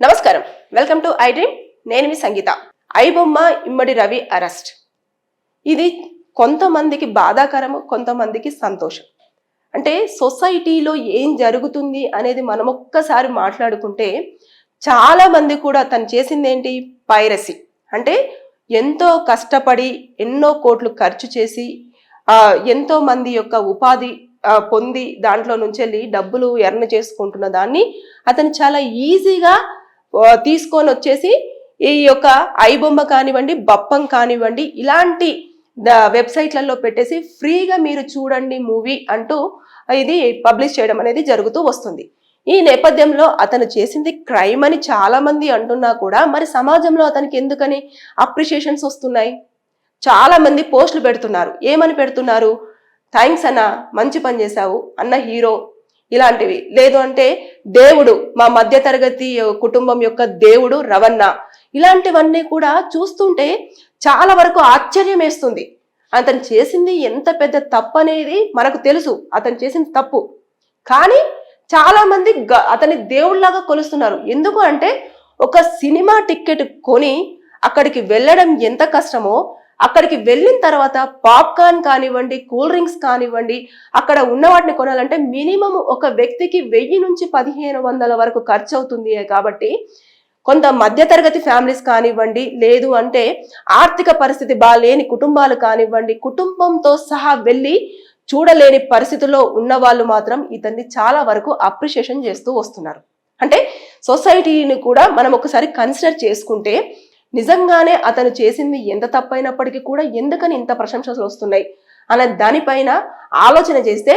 నమస్కారం. Welcome to I Dream. నేను మీ సంగీత. ఐబొమ్మ ఇమ్మడి రవి అరెస్ట్. ఇది కొంతమందికి బాధాకరము కొంతమందికి సంతోషం. అంటే సొసైటీలో ఏం జరుగుతుంది అనేది మనం ఒక్కసారి మాట్లాడుకుంటే చాలామంది కూడా తను చేసింది ఏంటి పైరసీ. అంటే ఎంతో కష్టపడి ఎన్నో కోట్లు ఖర్చు చేసి ఎంతో మంది యొక్క ఉపాధి పొంది దాంట్లో నుంచి వెళ్ళి డబ్బులు ఎర్న చేసుకుంటున్న దాన్ని అతను చాలా ఈజీగా తీసుకొని వచ్చేసి ఈ యొక్క ఐబొమ్మ కానివ్వండి బప్పం కానివ్వండి ఇలాంటి ద- వెబ్సైట్లలో పెట్టేసి ఫ్రీగా మీరు చూడండి మూవీ అంటూ ఇది పబ్లిష్ చేయడం అనేది జరుగుతూ వస్తుంది. ఈ నేపథ్యంలో అతను చేసింది క్రైమ్ అని చాలామంది అంటున్నా కూడా మరి సమాజంలో అతనికి ఎందుకని అప్రిషియేషన్స్ వస్తున్నాయి? చాలామంది పోస్టులు పెడుతున్నారు. ఏమని పెడుతున్నారు? థ్యాంక్స్ అన్న మంచి పని చేశావు అన్న హీరో ఇలాంటివి. లేదు అంటే దేవుడు మా మధ్యతరగతి కుటుంబం యొక్క దేవుడు రవణ. ఇలాంటివన్నీ కూడా చూస్తుంటే చాలా వరకు ఆశ్చర్యం వేస్తుంది. అతను చేసింది ఎంత పెద్ద తప్పు అనేది మనకు తెలుసు. అతను చేసిన తప్పు. కానీ చాలా మంది గ- అతని దేవుళ్ళాగా కొలుస్తున్నారు. ఎందుకు అంటే ఒక సినిమా టిక్కెట్ కొని అక్కడికి వెళ్ళడం ఎంత కష్టమో అక్కడికి వెళ్ళిన తర్వాత పాప్కార్న్ కానివ్వండి కూల్ డ్రింక్స్ కానివ్వండి అక్కడ ఉన్న వాటిని కొనాలంటే మినిమం ఒక వ్యక్తికి వెయ్యి నుంచి పదిహేను వందల వరకు ఖర్చు అవుతుంది కాబట్టి కొంత మధ్యతరగతి ఫ్యామిలీస్ కానివ్వండి లేదు అంటే ఆర్థిక పరిస్థితి బాగాలేని కుటుంబాలు కానివ్వండి కుటుంబంతో సహా వెళ్ళి చూడలేని పరిస్థితిలో ఉన్న వాళ్ళు మాత్రం ఇతన్ని చాలా వరకు అప్రిషియేషన్ చేస్తూ వస్తున్నారు. అంటే సొసైటీని కూడా మనం ఒకసారి కన్సిడర్ చేసుకుంటే నిజంగానే అతను చేసింది ఎంత తప్పైనప్పటికీ కూడా ఎందుకని ఇంత ప్రశంసలు వస్తున్నాయి? అనే దానిపైన ఆలోచన చేస్తే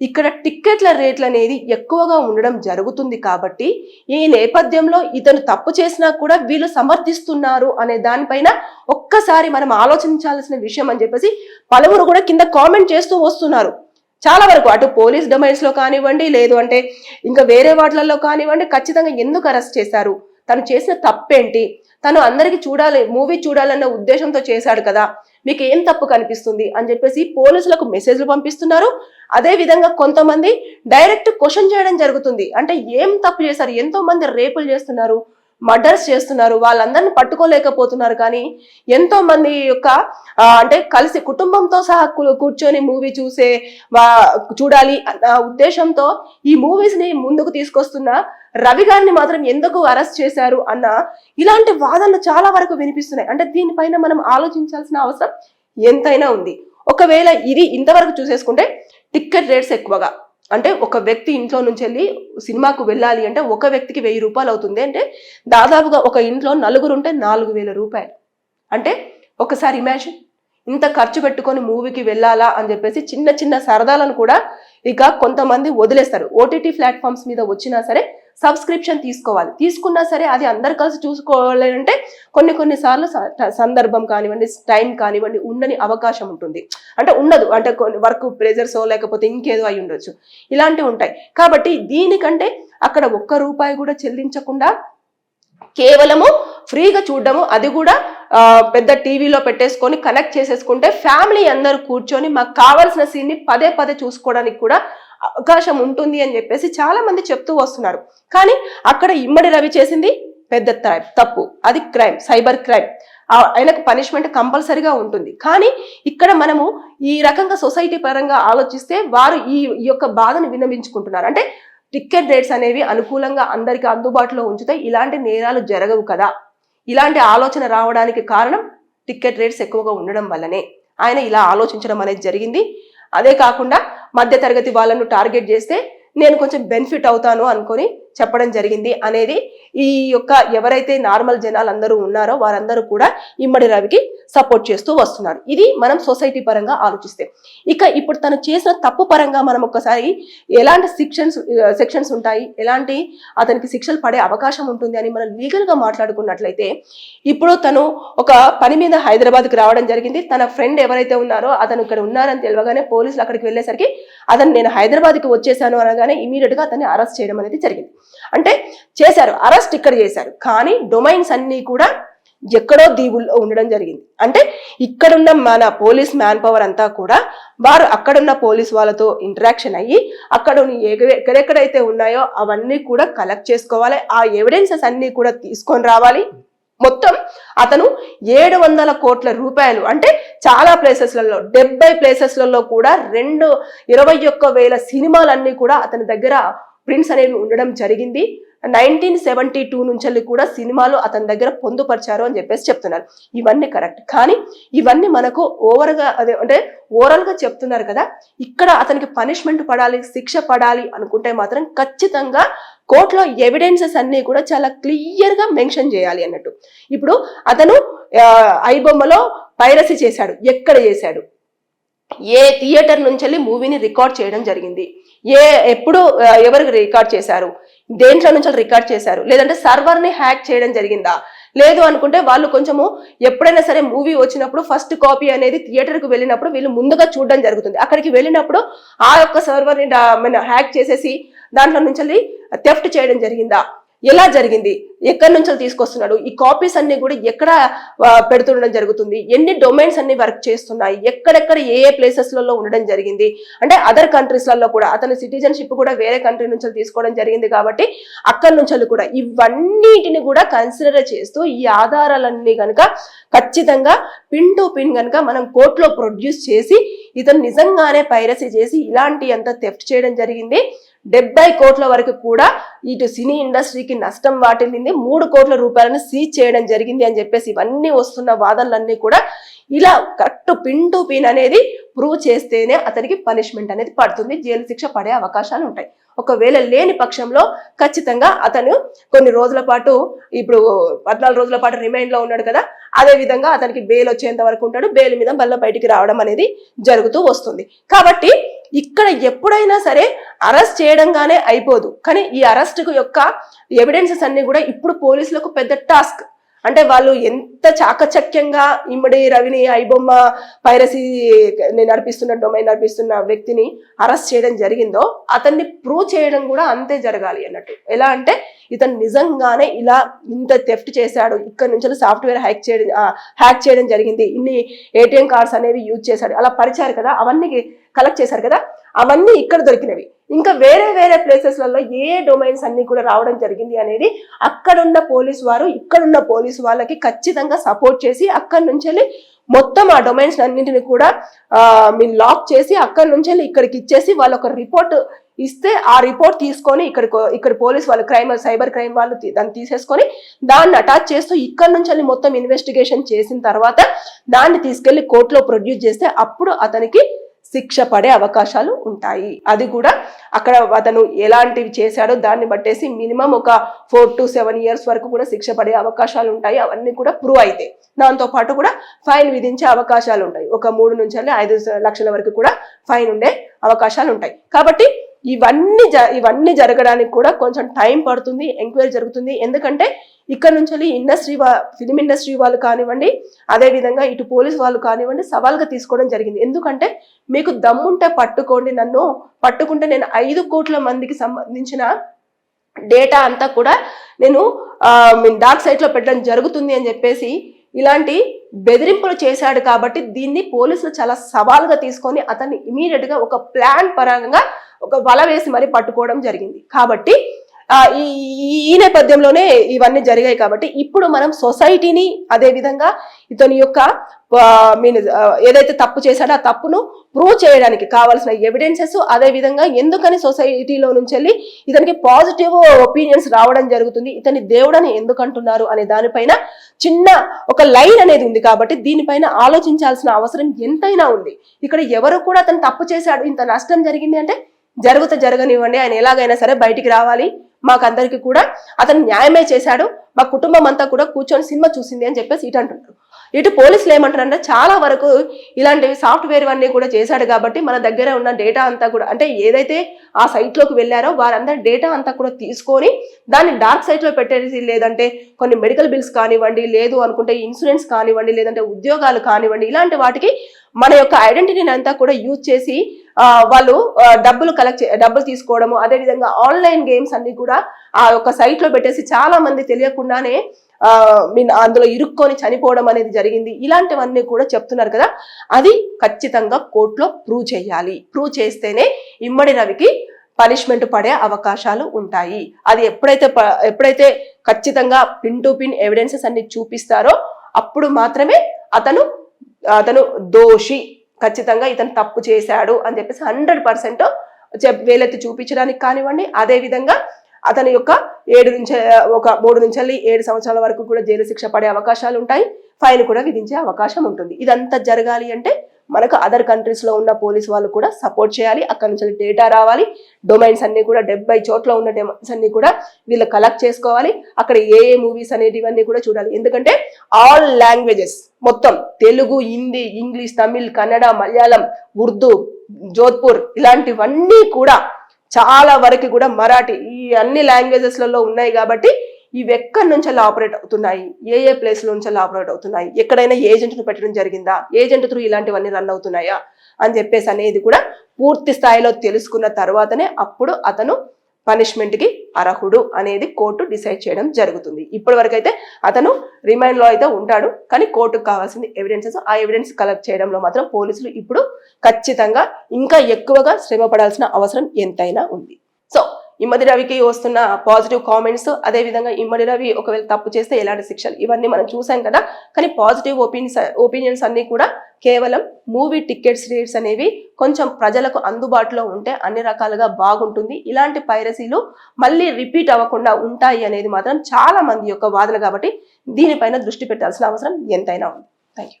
ఇక్కడ టిక్కెట్ల రేట్లు అనేది ఎక్కువగా ఉండడం జరుగుతుంది కాబట్టి ఈ నేపథ్యంలో ఇతను తప్పు చేసినా కూడా వీళ్ళు సమర్థిస్తున్నారు అనే దానిపైన ఒక్కసారి మనం ఆలోచించాల్సిన విషయం అని చెప్పేసి పలువురు కూడా కింద కామెంట్ చేస్తూ వస్తున్నారు. చాలా వరకు అటు పోలీస్ డొమైన్స్లో కానివ్వండి లేదు అంటే ఇంకా వేరే వాటిలలో కానివ్వండి ఖచ్చితంగా ఎందుకు అరెస్ట్ చేశారు? తను చేసిన తప్పేంటి? తను అందరికి చూడాలి మూవీ చూడాలన్న ఉద్దేశంతో చేశాడు కదా. మీకు ఏం తప్పు కనిపిస్తుంది? అని చెప్పేసి పోలీసులకు మెసేజ్లు పంపిస్తున్నారు. అదే విధంగా కొంతమంది డైరెక్ట్ క్వశ్చన్ చేయడం జరుగుతుంది. అంటే ఏం తప్పు చేశారు? ఎంతో మంది రేపులు చేస్తున్నారు? మర్డర్స్ చేస్తున్నారు. వాళ్ళందరిని పట్టుకోలేకపోతున్నారు కానీ ఎంతో మంది యొక్క అంటే కలిసి కుటుంబంతో సహా కూర్చొని మూవీ చూసే చూడాలి అన్న ఉద్దేశంతో ఈ మూవీస్ని ముందుకు తీసుకొస్తున్న రవి గారిని మాత్రం ఎందుకు అరెస్ట్ చేశారు అన్న ఇలాంటి వాదనలు చాలా వరకు వినిపిస్తున్నాయి. అంటే దీనిపైన మనం ఆలోచించాల్సిన అవసరం ఎంతైనా ఉంది. ఒకవేళ ఇది ఇంతవరకు చూసేసుకుంటే టిక్కెట్ రేట్స్ ఎక్కువగా. అంటే ఒక వ్యక్తి ఇంట్లో నుంచి వెళ్ళి సినిమాకు వెళ్ళాలి అంటే ఒక వ్యక్తికి వెయ్యి రూపాయలు అవుతుంది అంటే దాదాపుగా ఒక ఇంట్లో నలుగురు ఉంటే నాలుగు వేల రూపాయలు. అంటే ఒకసారి ఇమాజిన్ ఇంత ఖర్చు పెట్టుకొని మూవీకి వెళ్ళాలా అని చెప్పేసి చిన్న చిన్న సరదాలను కూడా ఇక కొంతమంది వదిలేస్తారు. ఓటీటీ ప్లాట్ఫామ్స్ మీద వచ్చినా సరే సబ్స్క్రిప్షన్ తీసుకోవాలి. తీసుకున్నా సరే అది అందరు కలిసి చూసుకోవాలంటే కొన్ని కొన్ని సార్లు స- సందర్భం కానివ్వండి టైం కానివ్వండి ఉండని అవకాశం ఉంటుంది. అంటే ఉండదు. అంటే కొన్ని వర్క్ ప్రెజర్స్ లేకపోతే ఇంకేదో అయి ఉండొచ్చు. ఇలాంటివి ఉంటాయి. కాబట్టి దీనికంటే అక్కడ ఒక్క రూపాయి కూడా చెల్లించకుండా కేవలము ఫ్రీగా చూడడము అది కూడా పెద్ద టీవీలో పెట్టేసుకొని కనెక్ట్ చేసేసుకుంటే ఫ్యామిలీ అందరూ కూర్చొని మాకు కావాల్సిన సీన్ని పదే పదే చూసుకోవడానికి కూడా అవకాశం ఉంటుంది అని చెప్పేసి చాలా మంది చెప్తూ వస్తున్నారు. కానీ అక్కడ ఇమ్మడి రవి చేసింది పెద్ద క్రైమ్ తప్పు. అది క్రైమ్ సైబర్ క్రైమ్. ఆయనకు పనిష్మెంట్ కంపల్సరీగా ఉంటుంది. కానీ ఇక్కడ మనము ఈ రకంగా సొసైటీ పరంగా ఆలోచిస్తే వారు ఈ ఈ యొక్క బాధను విన్నవించుకుంటున్నారు. అంటే టికెట్ రేట్స్ అనేవి అనుకూలంగా అందరికీ అందుబాటులో ఉంచితే ఇలాంటి నేరాలు జరగవు కదా. ఇలాంటి ఆలోచన రావడానికి కారణం టికెట్ రేట్స్ ఎక్కువగా ఉండడం వల్లనే. ఆయన ఇలా ఆలోచించడం అనేది జరిగింది. అదే కాకుండా మధ్యతరగతి వాళ్ళను టార్గెట్ చేస్తే నేను కొంచెం బెనిఫిట్ అవుతాను అనుకొని చెప్పడం జరిగింది అనేది ఈ యొక్క ఎవరైతే నార్మల్ జనాలు అందరూ ఉన్నారో వారందరూ కూడా ఇమ్మడి రవికి సపోర్ట్ చేస్తూ వస్తున్నారు. ఇది మనం సొసైటీ పరంగా ఆలోచిస్తే. ఇక ఇప్పుడు తను చేసిన తప్పు పరంగా మనం ఒక్కసారి ఎలాంటి శిక్షన్స్ సెక్షన్స్ ఉంటాయి ఎలాంటి అతనికి శిక్షలు పడే అవకాశం ఉంటుంది అని మనం లీగల్గా మాట్లాడుకున్నట్లయితే ఇప్పుడు తను ఒక పని మీద హైదరాబాద్కి రావడం జరిగింది. తన ఫ్రెండ్ ఎవరైతే ఉన్నారో అతను ఇక్కడ ఉన్నారని తెలియగానే పోలీసులు అక్కడికి వెళ్ళేసరికి అతను నేను హైదరాబాద్కి వచ్చేసాను అనగానే ఇమీడియట్గా అతన్ని అరెస్ట్ చేయడం అనేది జరిగింది. అంటే చేశారు అరెస్ట్ ఇక్కడ చేశారు. కానీ డొమైన్స్ అన్నీ కూడా ఎక్కడో దీవుల్లో ఉండడం జరిగింది. అంటే ఇక్కడున్న మన పోలీస్ మ్యాన్ పవర్ అంతా కూడా వారు అక్కడున్న పోలీస్ వాళ్ళతో ఇంటరాక్షన్ అయ్యి అక్కడ ఎక్కడెక్కడైతే ఉన్నాయో అవన్నీ కూడా కలెక్ట్ చేసుకోవాలి. ఆ ఎవిడెన్సెస్ అన్నీ కూడా తీసుకొని రావాలి. మొత్తం అతను ఏడు వందల కోట్ల రూపాయలు అంటే చాలా ప్లేసెస్లలో డెబ్బై ప్లేసెస్లలో కూడా రెండు ఇరవై ఒక్క వేల సినిమాలన్నీ కూడా అతని దగ్గర ప్రింట్స్ అనేవి ఉండడం జరిగింది. నైన్టీన్ సెవెంటీ టూ నుంచి కూడా సినిమాలు అతని దగ్గర పొందుపరిచారు అని చెప్పేసి చెప్తున్నారు. ఇవన్నీ కరెక్ట్. కానీ ఇవన్నీ మనకు ఓవర్గా అదే అంటే ఓవరాల్గా చెప్తున్నారు కదా ఇక్కడ అతనికి పనిష్మెంట్ పడాలి శిక్ష పడాలి అనుకుంటే మాత్రం ఖచ్చితంగా కోర్టులో ఎవిడెన్సెస్ అన్నీ కూడా చాలా క్లియర్గా మెన్షన్ చేయాలి అన్నట్టు. ఇప్పుడు అతను ఐబొమ్మలో పైరసీ చేశాడు. ఎక్కడ చేశాడు? ఏ థియేటర్ నుంచి వెళ్ళి మూవీని రికార్డ్ చేయడం జరిగింది. ఏ ఎప్పుడు ఎవరు ఎవరికి రికార్డ్ చేశారు? దేంట్లో నుంచి రికార్డ్ చేశారు? లేదంటే సర్వర్ని హ్యాక్ చేయడం జరిగిందా? లేదు అనుకుంటే వాళ్ళు కొంచెము ఎప్పుడైనా సరే మూవీ వచ్చినప్పుడు ఫస్ట్ కాపీ అనేది థియేటర్కు వెళ్ళినప్పుడు వీళ్ళు ముందుగా చూడడం జరుగుతుంది. అక్కడికి వెళ్ళినప్పుడు ఆ యొక్క సర్వర్ని హ్యాక్ చేసేసి దాంట్లో నుంచి తెఫ్ట్ చేయడం జరిగిందా? ఎలా జరిగింది? ఎక్కడి నుంచి తీసుకొస్తున్నాడు ఈ కాపీస్ అన్ని కూడా ఎక్కడ పెడుతుండడం జరుగుతుంది? ఎన్ని డొమైన్స్ అన్ని వర్క్ చేస్తున్నాయి? ఎక్కడెక్కడ ఏ ఏ ప్లేసెస్లలో ఉండడం జరిగింది? అంటే అదర్ కంట్రీస్లలో కూడా అతని సిటిజన్షిప్ కూడా వేరే కంట్రీ నుంచి తీసుకోవడం జరిగింది కాబట్టి అక్కడి నుంచి కూడా ఇవన్నిటిని కూడా కన్సిడర్ చేస్తూ ఈ ఆధారాలన్నీ కనుక ఖచ్చితంగా పిన్ టు పిన్ కనుక మనం కోర్టులో ప్రొడ్యూస్ చేసి ఇతను నిజంగానే పైరసీ చేసి ఇలాంటి అంత థెఫ్ట్ చేయడం జరిగింది. డెబ్బై కోట్ల వరకు కూడా ఇటు సినీ ఇండస్ట్రీకి నష్టం వాటిల్లింది. మూడు కోట్ల రూపాయలను సీజ్ చేయడం జరిగింది అని చెప్పేసి ఇవన్నీ వస్తున్న వాదనలన్నీ కూడా ఇలా కరెక్ట్ పిన్ టు పిన్ అనేది ప్రూవ్ చేస్తేనే అతనికి పనిష్మెంట్ అనేది పడుతుంది. జైలు శిక్ష పడే అవకాశాలు ఉంటాయి. ఒకవేళ లేని పక్షంలో ఖచ్చితంగా అతను కొన్ని రోజుల పాటు ఇప్పుడు పద్నాలుగు రోజుల పాటు రిమైండ్లో ఉన్నాడు కదా అదే విధంగా అతనికి బెయిల్ వచ్చేంత వరకు ఉంటాడు. బెయిల్ మీద మళ్ళీ బయటికి రావడం అనేది జరుగుతూ వస్తుంది. కాబట్టి ఇక్కడ ఎప్పుడైనా సరే అరెస్ట్ చేయడంగానే అయిపోదు. కానీ ఈ అరెస్ట్ యొక్క ఎవిడెన్సెస్ అన్ని కూడా ఇప్పుడు పోలీసులకు పెద్ద టాస్క్ అంటే వాళ్ళు ఎంత చాకచక్యంగా ఇమ్మడి రవిని ఐబొమ్మ పైరసీ నడిపిస్తున్న డొమైన్ నడిపిస్తున్న వ్యక్తిని అరెస్ట్ చేయడం జరిగిందో అతన్ని ప్రూవ్ చేయడం కూడా అంతే జరగాలి అన్నట్టు. ఎలా అంటే ఇతను నిజంగానే ఇలా ఇంత థెఫ్ట్ చేశాడు ఇక్కడ నుంచి సాఫ్ట్వేర్ హ్యాక్ చేయడం హ్యాక్ చేయడం జరిగింది ఇన్ని ఏటీఎం కార్డ్స్ అనేవి యూజ్ చేశాడు అలా పరిచారు కదా అవన్నీ కలెక్ట్ చేశారు కదా అవన్నీ ఇక్కడ దొరికినవి. ఇంకా వేరే వేరే ప్లేసెస్లలో ఏ డొమైన్స్ అన్ని కూడా రావడం జరిగింది అనేది అక్కడున్న పోలీస్ వారు ఇక్కడున్న పోలీసు వాళ్ళకి ఖచ్చితంగా సపోర్ట్ చేసి అక్కడి నుంచి వెళ్ళి మొత్తం ఆ డొమైన్స్ అన్నింటిని కూడా మీరు లాక్ చేసి అక్కడి నుంచి వెళ్ళి ఇక్కడికి ఇచ్చేసి వాళ్ళు ఒక రిపోర్ట్ ఇస్తే ఆ రిపోర్ట్ తీసుకొని ఇక్కడ ఇక్కడ పోలీస్ వాళ్ళు క్రైమ్ సైబర్ క్రైమ్ వాళ్ళు దాన్ని తీసేసుకొని దాన్ని అటాచ్ చేస్తూ ఇక్కడ నుంచి వెళ్ళి మొత్తం ఇన్వెస్టిగేషన్ చేసిన తర్వాత దాన్ని తీసుకెళ్ళి కోర్టులో ప్రొడ్యూస్ చేస్తే అప్పుడు అతనికి శిక్ష పడే అవకాశాలు ఉంటాయి. అది కూడా అక్కడ అతను ఎలాంటివి చేశాడో దాన్ని బట్టేసి మినిమం ఒక ఫోర్ టు సెవెన్ ఇయర్స్ వరకు కూడా శిక్ష పడే అవకాశాలు ఉంటాయి. అవన్నీ కూడా ప్రూవ్ అయితే. దాంతో పాటు కూడా ఫైన్ విధించే అవకాశాలు ఉంటాయి. ఒక మూడు నుంచి ఐదు లక్షల వరకు కూడా ఫైన్ ఉండే అవకాశాలు ఉంటాయి. కాబట్టి ఇవన్నీ జ- ఇవన్నీ జరగడానికి కూడా కొంచెం టైం పడుతుంది ఎంక్వైరీ జరుగుతుంది. ఎందుకంటే ఇక్కడ నుంచి ఇండస్ట్రీ వా ఫిలిం ఇండస్ట్రీ వాళ్ళు కానివ్వండి అదే విధంగా ఇటు పోలీస్ వాళ్ళు కానివ్వండి సవాల్గా తీసుకోవడం జరిగింది. ఎందుకంటే మీకు దమ్ముంటే పట్టుకోండి నన్ను. పట్టుకుంటే నేను ఐదు కోట్ల మందికి సంబంధించిన డేటా అంతా కూడా నేను డార్క్ సైట్లో పెట్టడం జరుగుతుంది అని చెప్పేసి ఇలాంటి బెదిరింపులు చేశాడు కాబట్టి దీన్ని పోలీసులు చాలా సవాల్గా తీసుకొని అతన్ని ఇమీడియట్గా ఒక ప్లాన్ పరంగా ఒక వల వేసి మరీ పట్టుకోవడం జరిగింది. కాబట్టి ఈ ఈ- ఈ నేపథ్యంలోనే ఇవన్నీ జరిగాయి కాబట్టి ఇప్పుడు మనం సొసైటీని అదే విధంగా ఇతని యొక్క మీన్ ఏదైతే తప్పు చేశాడో ఆ తప్పును ప్రూవ్ చేయడానికి కావాల్సిన ఎవిడెన్సెస్ అదే విధంగా ఎందుకని సొసైటీలో నుంచి వెళ్ళి ఇతనికి పాజిటివ్ ఒపీనియన్స్ రావడం జరుగుతుంది ఇతని దేవుడని ఎందుకు అంటున్నారు అనే దానిపైన చిన్న ఒక లైన్ అనేది ఉంది కాబట్టి దీనిపైన ఆలోచించాల్సిన అవసరం ఎంతైనా ఉంది. ఇక్కడ ఎవరు కూడా అతను తప్పు చేశాడు ఇంత నష్టం జరిగింది అంటే జరుగుత జరగనివ్వండి ఆయన ఎలాగైనా సరే బయటికి రావాలి. మాకందరికి కూడా అతను న్యాయమే చేశాడు. మా కుటుంబం అంతా కూడా కూర్చొని సినిమా చూసింది అని చెప్పేసి ఇటు అంటున్నారు. ఇటు పోలీసులు ఏమంటారంటే చాలా వరకు ఇలాంటివి సాఫ్ట్వేర్ అన్నీ కూడా చేశాడు కాబట్టి మన దగ్గర ఉన్న డేటా అంతా కూడా అంటే ఏదైతే ఆ సైట్లోకి వెళ్ళారో వారందరి డేటా అంతా కూడా తీసుకొని దాన్ని డార్క్ సైట్లో పెట్టేసి లేదంటే కొన్ని మెడికల్ బిల్స్ కానివ్వండి లేదు అనుకుంటే ఇన్సూరెన్స్ కానివ్వండి లేదంటే ఉద్యోగాలు కానివ్వండి ఇలాంటి వాటికి మన యొక్క ఐడెంటిటీని అంతా కూడా యూజ్ చేసి వాళ్ళు డబ్బులు కలెక్ట్ డబ్బులు తీసుకోవడము అదేవిధంగా ఆన్లైన్ గేమ్స్ అన్ని కూడా ఆ యొక్క సైట్లో పెట్టేసి చాలా మంది తెలియకుండానే ఆ మీన్ అందులో ఇరుక్కొని చనిపోవడం అనేది జరిగింది. ఇలాంటివన్నీ కూడా చెప్తున్నారు కదా. అది ఖచ్చితంగా కోర్టులో ప్రూవ్ చేయాలి. ప్రూవ్ చేస్తేనే ఇమ్మడి రవికి పనిష్మెంట్ పడే అవకాశాలు ఉంటాయి. అది ఎప్పుడైతే ప- ఎప్పుడైతే ఖచ్చితంగా పిన్ టు పిన్ ఎవిడెన్సెస్ అన్ని చూపిస్తారో అప్పుడు మాత్రమే అతను అతను దోషి ఖచ్చితంగా ఇతను తప్పు చేశాడు అని చెప్పేసి హండ్రెడ్ పర్సెంట్ వేలెత్తి చూపించడానికి కానివ్వండి. అదే విధంగా అతని యొక్క ఏడు నుంచి ఒక మూడు నుంచి ఏడు సంవత్సరాల వరకు కూడా జైలు శిక్ష పడే అవకాశాలు ఉంటాయి. ఫైన్ కూడా విధించే అవకాశం ఉంటుంది. ఇదంతా జరగాలి అంటే మనకు అదర్ కంట్రీస్లో ఉన్న పోలీస్ వాళ్ళు కూడా సపోర్ట్ చేయాలి. అక్కడ నుంచి డేటా రావాలి. డొమైన్స్ అన్ని కూడా డెబ్బై చోట్ల ఉన్న డొమైన్స్ అన్ని కూడా వీళ్ళు కలెక్ట్ చేసుకోవాలి. అక్కడ ఏ ఏ మూవీస్ అనేటివన్నీ కూడా చూడాలి. ఎందుకంటే ఆల్ లాంగ్వేజెస్ మొత్తం తెలుగు హిందీ ఇంగ్లీష్ తమిళ్ కన్నడ మలయాళం ఉర్దూ జోధ్పూర్ ఇలాంటివన్నీ కూడా చాలా వరకు కూడా మరాఠీ ఈ అన్ని లాంగ్వేజెస్లలో ఉన్నాయి కాబట్టి ఇవి ఎక్కడి నుంచి ఆపరేట్ అవుతున్నాయి? ఏ ఏ ప్లేస్ నుంచి ఆపరేట్ అవుతున్నాయి? ఎక్కడైనా ఏజెంట్ను పెట్టడం జరిగిందా? ఏజెంట్ త్రూ ఇలాంటివన్నీ రన్ అవుతున్నాయా? అని చెప్పేసి అనేది కూడా పూర్తి స్థాయిలో తెలుసుకున్న తర్వాతనే అప్పుడు అతను పనిష్మెంట్కి అర్హుడు అనేది కోర్టు డిసైడ్ చేయడం జరుగుతుంది. ఇప్పటి వరకు అయితే అతను రిమైండ్లో అయితే ఉంటాడు కానీ కోర్టుకు కావాల్సిన ఎవిడెన్సెస్ ఆ ఎవిడెన్స్ కలెక్ట్ చేయడంలో మాత్రం పోలీసులు ఇప్పుడు ఖచ్చితంగా ఇంకా ఎక్కువగా శ్రమ పడాల్సిన అవసరం ఎంతైనా ఉంది. సో ఇమ్మడి రవికి వస్తున్న పాజిటివ్ కామెంట్స్ అదే విధంగా ఇమ్మడి రవి ఒకవేళ తప్పు చేస్తే ఎలాంటి శిక్షలు? ఇవన్నీ మనం చూసాం కదా. కానీ పాజిటివ్ ఒపీనియన్స్ ఒపీనియన్స్ అన్నీ కూడా కేవలం మూవీ టికెట్స్ రేట్స్ అనేవి కొంచెం ప్రజలకు అందుబాటులో ఉంటే అన్ని రకాలుగా బాగుంటుంది. ఇలాంటి పైరసీలు మళ్ళీ రిపీట్ అవ్వకుండా ఉంటాయి అనేది మాత్రం చాలా మంది యొక్క వాదన కాబట్టి దీనిపైన దృష్టి పెట్టాల్సిన అవసరం ఎంతైనా ఉంది. Thank you